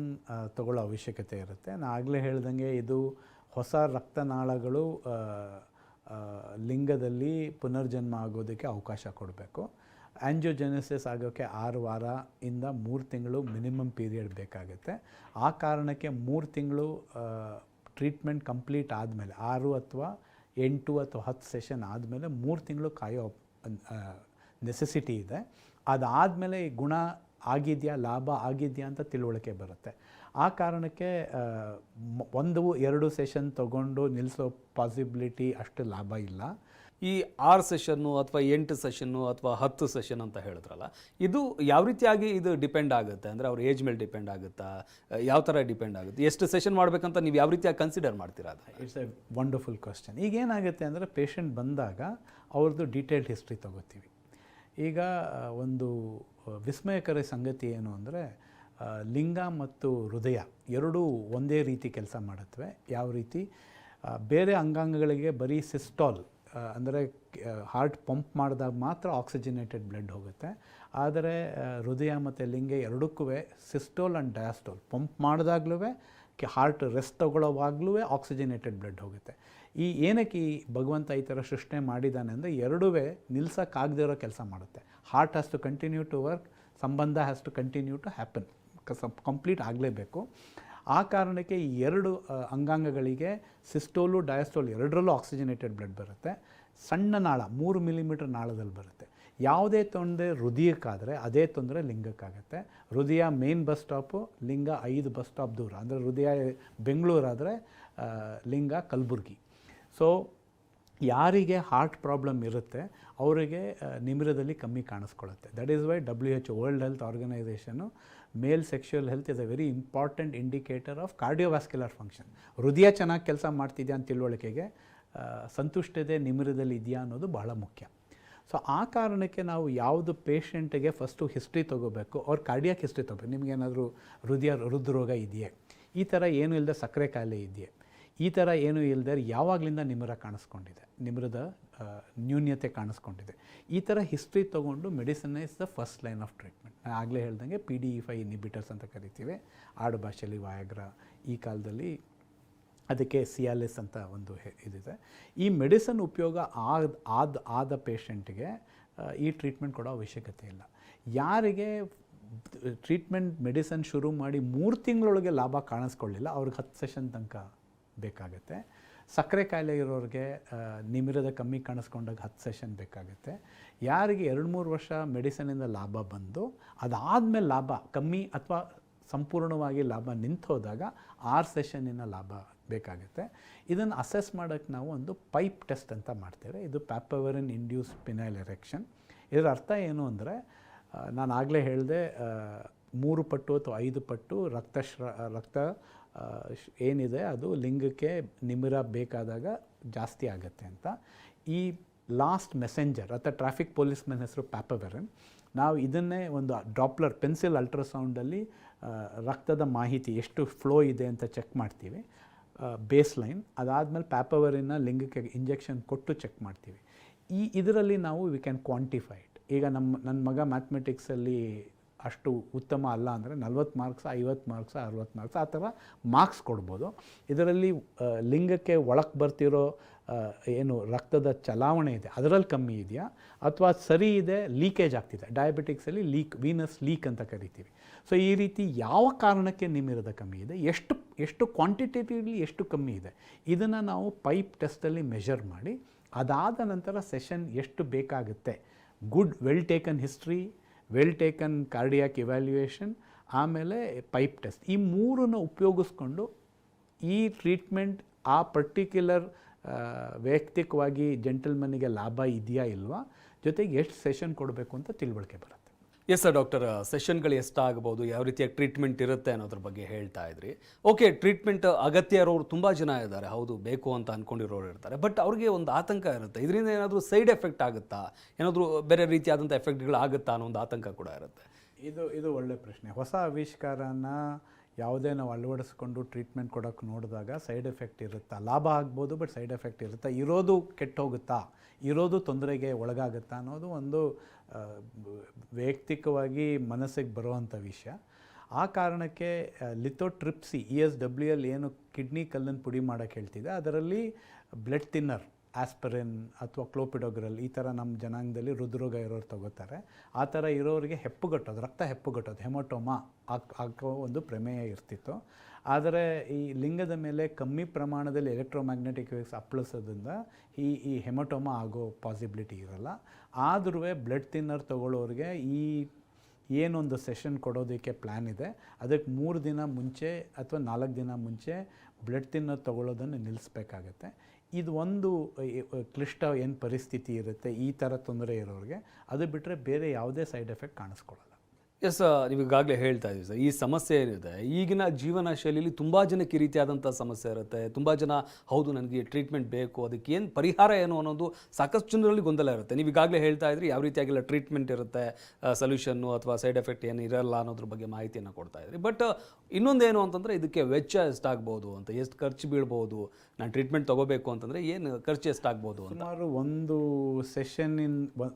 ತಗೊಳ್ಳೋ ಅವಶ್ಯಕತೆ ಇರುತ್ತೆ. ನಾನು ಆಗಲೇ ಹೇಳ್ದಂಗೆ ಇದು ಹೊಸ ರಕ್ತನಾಳಗಳು ಲಿಂಗದಲ್ಲಿ ಪುನರ್ಜನ್ಮ ಆಗೋದಕ್ಕೆ ಅವಕಾಶ ಕೊಡಬೇಕು. ಆ್ಯಂಜಿಯೋಜೆನೆಸಿಸ್ ಆಗೋಕ್ಕೆ ಆರು ವಾರ ಇಂದ ಮೂರು ತಿಂಗಳು ಮಿನಿಮಮ್ ಪೀರಿಯಡ್ ಬೇಕಾಗುತ್ತೆ. ಆ ಕಾರಣಕ್ಕೆ ಮೂರು ತಿಂಗಳು ಟ್ರೀಟ್ಮೆಂಟ್ ಕಂಪ್ಲೀಟ್ ಆದಮೇಲೆ, ಆರು ಅಥವಾ ಎಂಟು ಅಥವಾ ಹತ್ತು ಸೆಷನ್ ಆದಮೇಲೆ ಮೂರು ತಿಂಗಳು ಕಾಯೋ ನೆಸೆಸಿಟಿ ಇದೆ. ಅದಾದಮೇಲೆ ಈ ಗುಣ ಆಗಿದೆಯಾ ಲಾಭ ಆಗಿದೆಯಾ ಅಂತ ತಿಳುವಳಿಕೆ ಬರುತ್ತೆ. ಆ ಕಾರಣಕ್ಕೆ ಒಂದು ಎರಡು ಸೆಷನ್ ತಗೊಂಡು ನಿಲ್ಲಿಸೋ ಪಾಸಿಬಿಲಿಟಿ ಅಷ್ಟು ಲಾಭ ಇಲ್ಲ. ಈ ಆರು ಸೆಷನ್ನು ಅಥವಾ ಎಂಟು ಸೆಷನ್ನು ಅಥವಾ ಹತ್ತು ಸೆಷನ್ ಅಂತ ಹೇಳಿದ್ರಲ್ಲ ಇದು ಯಾವ ರೀತಿಯಾಗಿ ಇದು ಡಿಪೆಂಡ್ ಆಗುತ್ತೆ? ಅಂದರೆ ಅವ್ರ ಏಜ್ ಮೇಲೆ ಡಿಪೆಂಡ್ ಆಗುತ್ತಾ? ಯಾವ ಥರ ಡಿಪೆಂಡ್ ಆಗುತ್ತೆ? ಎಷ್ಟು ಸೆಷನ್ ಮಾಡಬೇಕಂತ ನೀವು ಯಾವ ರೀತಿಯಾಗಿ ಕನ್ಸಿಡರ್ ಮಾಡ್ತೀರಾ ಅದು ಇಟ್ಸ್ ಎ ವಂಡರ್ಫುಲ್ ಕ್ವಶನ್ ಈಗ ಏನಾಗುತ್ತೆ ಅಂದರೆ ಪೇಷಂಟ್ ಬಂದಾಗ ಅವ್ರದ್ದು ಡೀಟೇಲ್ಡ್ ಹಿಸ್ಟ್ರಿ ತಗೋತೀವಿ. ಈಗ ಒಂದು ವಿಸ್ಮಯಕರ ಸಂಗತಿ ಏನು ಅಂದರೆ ಲಿಂಗ ಮತ್ತು ಹೃದಯ ಎರಡೂ ಒಂದೇ ರೀತಿ ಕೆಲಸ ಮಾಡುತ್ತವೆ. ಯಾವ ರೀತಿ? ಬೇರೆ ಅಂಗಾಂಗಗಳಿಗೆ ಬರೀ ಸಿಸ್ಟಾಲ್ ಅಂದರೆ ಹಾರ್ಟ್ ಪಂಪ್ ಮಾಡಿದಾಗ ಮಾತ್ರ ಆಕ್ಸಿಜನೇಟೆಡ್ ಬ್ಲಡ್ ಹೋಗುತ್ತೆ. ಆದರೆ ಹೃದಯ ಮತ್ತು ಲಿಂಗ ಎರಡಕ್ಕೂ ಸಿಸ್ಟೋಲ್ ಆ್ಯಂಡ್ ಡಯಾಸ್ಟೋಲ್. ಪಂಪ್ ಮಾಡಿದಾಗ್ಲೂ ಹಾರ್ಟ್ ರೆಸ್ಟ್ ತಗೊಳ್ಳೋವಾಗ್ಲೂ ಆಕ್ಸಿಜನೇಟೆಡ್ ಬ್ಲಡ್ ಹೋಗುತ್ತೆ. ಈ ಏನಕ್ಕೆ ಈ ಭಗವಂತ ಈ ಥರ ಸೃಷ್ಟಿ ಮಾಡಿದ್ದಾನೆ ಅಂದರೆ ಎರಡೂ ನಿಲ್ಸೋಕ್ಕಾಗದೇ ಇರೋ ಕೆಲಸ ಮಾಡುತ್ತೆ. Heart has to continue to work ಸಂಬಂಧ has to continue to happen complete ಆಗಲೇಬೇಕು. ಆ ಕಾರಣಕ್ಕೆ ಈ ಎರಡು ಅಂಗಾಂಗಗಳಿಗೆ ಸಿಸ್ಟೋಲು, ಡಯಾಸ್ಟೋಲ್ ಎರಡರಲ್ಲೂ ಆಕ್ಸಿಜನೇಟೆಡ್ ಬ್ಲಡ್ ಬರುತ್ತೆ. ಸಣ್ಣ ನಾಳ, ಮೂರು ಮಿಲಿಮೀಟರ್ ನಾಳದಲ್ಲಿ ಬರುತ್ತೆ. ಯಾವುದೇ ತೊಂದರೆ ಹೃದಯಕ್ಕಾದರೆ ಅದೇ ತೊಂದರೆ ಲಿಂಗಕ್ಕಾಗತ್ತೆ. ಹೃದಯ ಮೇನ್ ಬಸ್ ಸ್ಟಾಪು ಲಿಂಗ ಐದು ಬಸ್ ಸ್ಟಾಪ್ ದೂರ. ಅಂದರೆ ಹೃದಯ ಬೆಂಗಳೂರಾದರೆ ಲಿಂಗ ಕಲಬುರ್ಗಿ. ಸೊ ಯಾರಿಗೆ ಹಾರ್ಟ್ ಪ್ರಾಬ್ಲಮ್ ಇರುತ್ತೆ, ಅವರಿಗೆ ನಿಮಿರದಲ್ಲಿ ಕಮ್ಮಿ ಕಾಣಿಸ್ಕೊಳ್ಳುತ್ತೆ. That is why W H world health organisation male sexual health is a very important indicator of cardiovascular function ಹೃದಯ ಚೆನ್ನಾಗಿ ಕೆಲಸ ಮಾಡ್ತಿದೆಯಾ ಅಂತ ತಿಳುವಳಿಕೆಗೆ ಸಂತುಷ್ಟತೆ, ನಿಮಿರದಲ್ಲಿ ಇದೆಯಾ ಅನ್ನೋದು ಬಹಳ ಮುಖ್ಯ. ಸೊ ಆ ಕಾರಣಕ್ಕೆ ನಾವು ಯಾವುದು ಪೇಷಂಟಿಗೆ ಫಸ್ಟು ಹಿಸ್ಟ್ರಿ ತೊಗೋಬೇಕು ಅವ್ರ ಕಾರ್ಡಿಯಾಕ್ ಹಿಸ್ಟ್ರಿ ತೊಗೋಬೇಕು. ನಿಮಗೇನಾದರೂ ಹೃದಯ, ಹೃದ್ರೋಗ ಇದೆಯೇ? ಈ ಥರ ಏನೂ ಇಲ್ಲದೆ ಸಕ್ಕರೆ ಕಾಯಿಲೆ ಇದೆಯೇ? ಈ ಥರ ಏನೂ ಇಲ್ಲದೆ ಯಾವಾಗಲಿಂದ ನಿಮ್ರ ಕಾಣಿಸ್ಕೊಂಡಿದೆ, ನಿಮ್ರದ ನ್ಯೂನ್ಯತೆ ಕಾಣಿಸ್ಕೊಂಡಿದೆ. ಈ ಥರ ಹಿಸ್ಟ್ರಿ ತೊಗೊಂಡು medicine is the first line of treatment ನಾನು ಆಗಲೇ ಹೇಳ್ದಂಗೆ P D E five inhibitors ಅಂತ ಕರಿತೀವಿ. ಆಡು ಭಾಷೆಯಲ್ಲಿ ವಾಯಗ್ರ ಈ ಕಾಲದಲ್ಲಿ ಅದಕ್ಕೆ ಸಿಯಾಲಿಸ್ ಅಂತ ಒಂದು ಇದಿದೆ. ಈ ಮೆಡಿಸನ್ ಉಪಯೋಗ ಆದ ಆದ ಆದ ಪೇಷಂಟ್ಗೆ ಈ ಟ್ರೀಟ್ಮೆಂಟ್ ಕೊಡೋ ಅವಶ್ಯಕತೆ ಇಲ್ಲ. ಯಾರಿಗೆ ಟ್ರೀಟ್ಮೆಂಟ್ ಮೆಡಿಸನ್ ಶುರು ಮಾಡಿ ಮೂರು ತಿಂಗಳೊಳಗೆ ಲಾಭ ಕಾಣಿಸ್ಕೊಳ್ಳಿಲ್ಲ, ಅವ್ರಿಗೆ ಹತ್ತು ಸೆಷನ್ ತನಕ ಬೇಕಾಗುತ್ತೆ. ಸಕ್ಕರೆ ಕಾಯಿಲೆ ಇರೋರಿಗೆ ನಿಮಿರದ ಕಮ್ಮಿ ಕಾಣಿಸ್ಕೊಂಡಾಗ ಹತ್ತು ಸೆಷನ್ ಬೇಕಾಗುತ್ತೆ. ಯಾರಿಗೆ ಎರಡು ಮೂರು ವರ್ಷ ಮೆಡಿಸನಿಂದ ಲಾಭ ಬಂದು, ಅದಾದಮೇಲೆ ಲಾಭ, ಕಮ್ಮಿ ಅಥವಾ ಸಂಪೂರ್ಣವಾಗಿ ಲಾಭ ನಿಂತು ಹೋದಾಗ ಆರು ಸೆಷನ್ನಿನ ಲಾಭ ಬೇಕಾಗುತ್ತೆ. ಇದನ್ನು ಅಸೆಸ್ ಮಾಡೋಕ್ಕೆ ನಾವು ಒಂದು ಪೈಪ್ ಟೆಸ್ಟ್ ಅಂತ ಮಾಡ್ತೇವೆ. ಇದು ಪ್ಯಾಪವರಿನ್ ಇಂಡ್ಯೂಸ್ ಪಿನೈಲ್ ಎರೆಕ್ಷನ್. ಇದರ ಅರ್ಥ ಏನು ಅಂದರೆ ನಾನು ಆಗಲೇ ಹೇಳಿದೆ ಮೂರು ಪಟ್ಟು ಅಥವಾ ಐದು ಪಟ್ಟು ರಕ್ತ ಶ್ರ ರಕ್ತ ಏನಿದೆ ಅದು ಲಿಂಗಕ್ಕೆ ನಿಮಿರ ಬೇಕಾದಾಗ ಜಾಸ್ತಿ ಆಗುತ್ತೆ ಅಂತ. ಈ ಲಾಸ್ಟ್ ಮೆಸೆಂಜರ್, ಅಥವಾ ಟ್ರಾಫಿಕ್ ಪೊಲೀಸ್ ಮೆನ್ ಹೆಸರು ಪ್ಯಾಪವೆರನ್, ನಾವು ಇದನ್ನೇ ಒಂದು ಡ್ರಾಪ್ಲರ್, ಪೆನ್ಸಿಲ್ ಅಲ್ಟ್ರಾಸೌಂಡಲ್ಲಿ ರಕ್ತದ ಮಾಹಿತಿ ಎಷ್ಟು ಫ್ಲೋ ಇದೆ ಅಂತ ಚೆಕ್ ಮಾಡ್ತೀವಿ. ಬೇಸ್ ಲೈನ್ ಅದಾದಮೇಲೆ ಪ್ಯಾಪವರಿನ ಲಿಂಗಕ್ಕೆ ಇಂಜೆಕ್ಷನ್ ಕೊಟ್ಟು ಚೆಕ್ ಮಾಡ್ತೀವಿ. ಈ, ಇದರಲ್ಲಿ ನಾವು ವಿ ಕ್ಯಾನ್ ಕ್ವಾಂಟಿಫೈಡ್ ಈಗ ನಮ್ಮ, ನನ್ನ ಮಗ ಮ್ಯಾಥಮೆಟಿಕ್ಸಲ್ಲಿ ಅಷ್ಟು ಉತ್ತಮ ಅಲ್ಲ ಅಂದರೆ ನಲ್ವತ್ತು ಮಾರ್ಕ್ಸ್, ಐವತ್ತು ಮಾರ್ಕ್ಸ್, ಅರವತ್ತು ಮಾರ್ಕ್ಸ್ ಆ ಥರ ಮಾರ್ಕ್ಸ್ ಕೊಡ್ಬೋದು. ಇದರಲ್ಲಿ ಲಿಂಗಕ್ಕೆ ಒಳಕ್ಕೆ ಬರ್ತಿರೋ ಏನು ರಕ್ತದ ಚಲಾವಣೆ ಇದೆ, ಅದರಲ್ಲಿ ಕಮ್ಮಿ ಇದೆಯಾ? ಅಥವಾ ಸರಿ ಇದೆ ಲೀಕೇಜ್ ಆಗ್ತಿದೆ ಡಯಾಬಿಟಿಕ್ಸಲ್ಲಿ ಲೀಕ್ ವೀನಸ್ ಲೀಕ್ ಅಂತ ಕರಿತೀವಿ. ಸೊ ಈ ರೀತಿ ಯಾವ ಕಾರಣಕ್ಕೆ ನಿಮ್ಮಿರದ ಕಮ್ಮಿ ಇದೆ? ಎಷ್ಟು ಎಷ್ಟು ಕ್ವಾಂಟಿಟೇಟಿವ್ಲಿ ಎಷ್ಟು ಕಮ್ಮಿ ಇದೆ? ಇದನ್ನು ನಾವು ಪೈಪ್ ಟೆಸ್ಟಲ್ಲಿ ಮೆಷರ್ ಮಾಡಿ, ಅದಾದ ನಂತರ ಸೆಷನ್ ಎಷ್ಟು ಬೇಕಾಗುತ್ತೆ? Good well taken history well taken cardiac evaluation ಆಮೇಲೆ ಪೈಪ್ ಟೆಸ್ಟ್ ಈ ಮೂರನ್ನು ಉಪಯೋಗಿಸ್ಕೊಂಡು ಈ ಟ್ರೀಟ್ಮೆಂಟ್ ಆ ಪರ್ಟಿಕ್ಯುಲರ್ ವೈಯಕ್ತಿಕವಾಗಿ ಜೆಂಟಲ್ಮನ್ನಿಗೆ ಲಾಭ ಇದೆಯಾ ಇಲ್ವಾ, ಜೊತೆಗೆ ಎಷ್ಟು ಸೆಷನ್ ಕೊಡಬೇಕು ಅಂತ ತಿಳುವಳಿಕೆ ಬರುತ್ತೆ. ಎಸ್ ಸರ್ ಡಾಕ್ಟರ್ ಸೆಷನ್ಗಳು ಎಷ್ಟಾಗಬಹುದು, ಯಾವ ರೀತಿಯ ಟ್ರೀಟ್ಮೆಂಟ್ ಇರುತ್ತೆ ಅನ್ನೋದ್ರ ಬಗ್ಗೆ ಹೇಳ್ತಾ ಇದ್ರಿ. ಓಕೆ ಟ್ರೀಟ್ಮೆಂಟ್ ಅಗತ್ಯ ಇರೋರು ತುಂಬ ಜನ ಇದ್ದಾರೆ. ಹೌದು, ಬೇಕು ಅಂತ ಅಂದ್ಕೊಂಡಿರೋರು ಇರ್ತಾರೆ. ಬಟ್ ಅವ್ರಿಗೆ ಒಂದು ಆತಂಕ ಇರುತ್ತೆ. ಇದರಿಂದ ಏನಾದರೂ ಸೈಡ್ ಎಫೆಕ್ಟ್ ಆಗುತ್ತಾ? ಏನಾದರೂ ಬೇರೆ ರೀತಿಯಾದಂಥ ಎಫೆಕ್ಟ್ಗಳು ಆಗುತ್ತಾ ಅನ್ನೋ ಒಂದು ಆತಂಕ ಕೂಡ ಇರುತ್ತೆ. ಇದು ಇದು ಒಳ್ಳೆ ಪ್ರಶ್ನೆ. ಹೊಸ ಆವಿಷ್ಕಾರನ ಯಾವುದೇ ನಾವು ಅಳವಡಿಸ್ಕೊಂಡು ಟ್ರೀಟ್ಮೆಂಟ್ ಕೊಡೋಕ್ಕೆ ನೋಡಿದಾಗ ಸೈಡ್ ಎಫೆಕ್ಟ್ ಇರುತ್ತಾ? ಲಾಭ ಆಗ್ಬೋದು ಬಟ್ ಸೈಡ್ ಎಫೆಕ್ಟ್ ಇರುತ್ತಾ? ಇರೋದು ಕೆಟ್ಟೋಗುತ್ತಾ? ಇರೋದು ತೊಂದರೆಗೆ ಒಳಗಾಗುತ್ತಾ ಅನ್ನೋದು ಒಂದು ವೈಯಕ್ತಿಕವಾಗಿ ಮನಸ್ಸಿಗೆ ಬರುವಂಥ ವಿಷಯ. ಆ ಕಾರಣಕ್ಕೆ lithotripsy E S W L ಏನು ಕಿಡ್ನಿ ಕಲ್ಲನ್ನು ಪುಡಿ ಮಾಡೋಕ್ಕೆ ಹೇಳ್ತಿದೆ, ಅದರಲ್ಲಿ ಬ್ಲಡ್ ತಿನ್ನರ್ ಆಸ್ಪರಿನ್ ಅಥವಾ ಕ್ಲೋಪಿಡೋಗ್ರಲ್ ಈ ಥರ ನಮ್ಮ ಜನಾಂಗದಲ್ಲಿ ಹೃದ್ರೋಗ ಇರೋರು ತಗೋತಾರೆ. ಆ ಥರ ಇರೋರಿಗೆ ಹೆಪ್ಪುಗಟ್ಟೋದು ರಕ್ತ ಹೆಪ್ಪುಗಟ್ಟೋದು ಹೆಮೋಟೋಮಾ ಹಾಕ್ ಒಂದು ಪ್ರಮೇಯ ಇರ್ತಿತ್ತು. ಆದರೆ ಈ ಲಿಂಗದ ಮೇಲೆ ಕಮ್ಮಿ ಪ್ರಮಾಣದಲ್ಲಿ ಎಲೆಕ್ಟ್ರೋಮ್ಯಾಗ್ನೆಟಿಕ್ ವೇವ್ಸ್ ಅಪ್ಪಳಿಸೋದ್ರಿಂದ ಈ ಈ ಹೆಮಟೋಮಾ ಆಗೋ ಪಾಸಿಬಿಲಿಟಿ ಇರೋಲ್ಲ. ಆದರೂ ಬ್ಲಡ್ ತಿನ್ನರ್ ತಗೊಳ್ಳೋರಿಗೆ ಈ ಏನೊಂದು ಸೆಷನ್ ಕೊಡೋದಕ್ಕೆ ಪ್ಲ್ಯಾನ್ ಇದೆ. ಅದಕ್ಕೆ ಮೂರು ದಿನ ಮುಂಚೆ ಅಥವಾ ನಾಲ್ಕು ದಿನ ಮುಂಚೆ ಬ್ಲಡ್ ತಿನ್ನೋದು ತಗೊಳ್ಳೋದನ್ನು ನಿಲ್ಲಿಸ್ಬೇಕಾಗತ್ತೆ. ಇದು ಒಂದು ಕ್ಲಿಷ್ಟ ಏನು ಪರಿಸ್ಥಿತಿ ಇರುತ್ತೆ, ಈ ಥರ ತೊಂದರೆ ಇರೋರಿಗೆ, ಅದು ಬಿಟ್ಟರೆ ಬೇರೆ ಯಾವುದೇ ಸೈಡ್ ಎಫೆಕ್ಟ್ ಕಾಣಿಸ್ಕೊಳ್ಳಲ್ಲ ಎಸ್ ನೀವು ಈಗಾಗಲೇ ಹೇಳ್ತಾ ಇದ್ದೀವಿ ಸರ್ ಈ ಸಮಸ್ಯೆ ಏನಿದೆ, ಈಗಿನ ಜೀವನ ಶೈಲಿಯಲ್ಲಿ ತುಂಬ ಜನಕ್ಕೆ ಈ ರೀತಿಯಾದಂಥ ಸಮಸ್ಯೆ ಇರುತ್ತೆ. ತುಂಬ ಜನ, ಹೌದು, ನನಗೆ ಟ್ರೀಟ್ಮೆಂಟ್ ಬೇಕು. ಅದಕ್ಕೆ ಏನು ಪರಿಹಾರ ಏನು ಅನ್ನೋದು ಸಾಕಷ್ಟು ಜನರಲ್ಲಿ ಗೊಂದಲ ಇರುತ್ತೆ. ನೀವು ಈಗಾಗಲೇ ಹೇಳ್ತಾ ಇದ್ರಿ, ಯಾವ ರೀತಿಯಾಗಿಲ್ಲ ಟ್ರೀಟ್ಮೆಂಟ್ ಇರುತ್ತೆ ಸೊಲ್ಯೂಷನ್ನು ಅಥವಾ ಸೈಡ್ ಎಫೆಕ್ಟ್ ಏನು ಇರಲ್ಲ ಅನ್ನೋದ್ರ ಬಗ್ಗೆ ಮಾಹಿತಿಯನ್ನು ಕೊಡ್ತಾ ಇದ್ರಿ. ಬಟ್ ಇನ್ನೊಂದೇನು ಅಂತಂದರೆ, ಇದಕ್ಕೆ ವೆಚ್ಚ ಎಷ್ಟಾಗ್ಬೋದು ಅಂತ, ಎಷ್ಟು ಖರ್ಚು ಬೀಳ್ಬೋದು ನಾನು ಟ್ರೀಟ್ಮೆಂಟ್ ತೊಗೋಬೇಕು ಅಂತಂದರೆ ಏನು ಖರ್ಚು ಎಷ್ಟಾಗ್ಬೋದು ಸುಮಾರು ಒಂದು ಸೆಷನ್ನಿನ